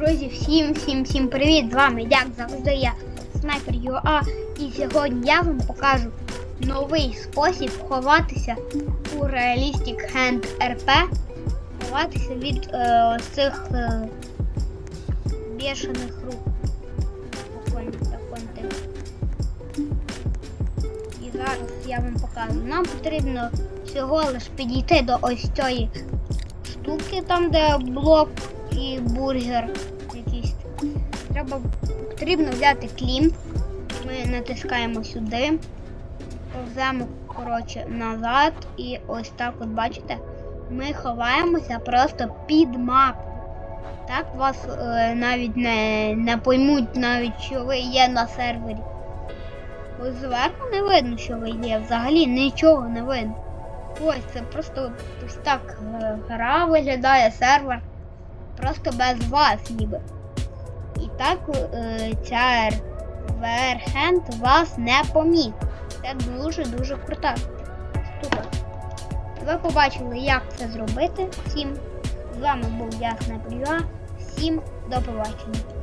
Друзі, всім всім всім привіт! З вами, як завжди, я Снайпер ЮА і сьогодні я вам покажу новий спосіб ховатися у Realistic Hand RP. Ховатися від е, цих е, бешених рук. І зараз я вам покажу. Нам потрібно всього лиш підійти до ось цієї штуки, там де блок і бургер якийсь. Треба потрібно взяти клімп. Ми натискаємо сюди, повземо коротше назад і ось так от бачите, ми ховаємося просто під мапу. Так вас е, навіть не, не поймуть навіть, що ви є на сервері. Ось зверху не видно, що ви є. Взагалі нічого не видно. Ось це просто ось так е, гра виглядає сервер. Просто без вас ніби. І так е, ця верхенд вас не помітить. Це дуже-дуже крута штука. Ви побачили, як це зробити. Всім з вами був Ясна Снайпер.ua. Всім до побачення.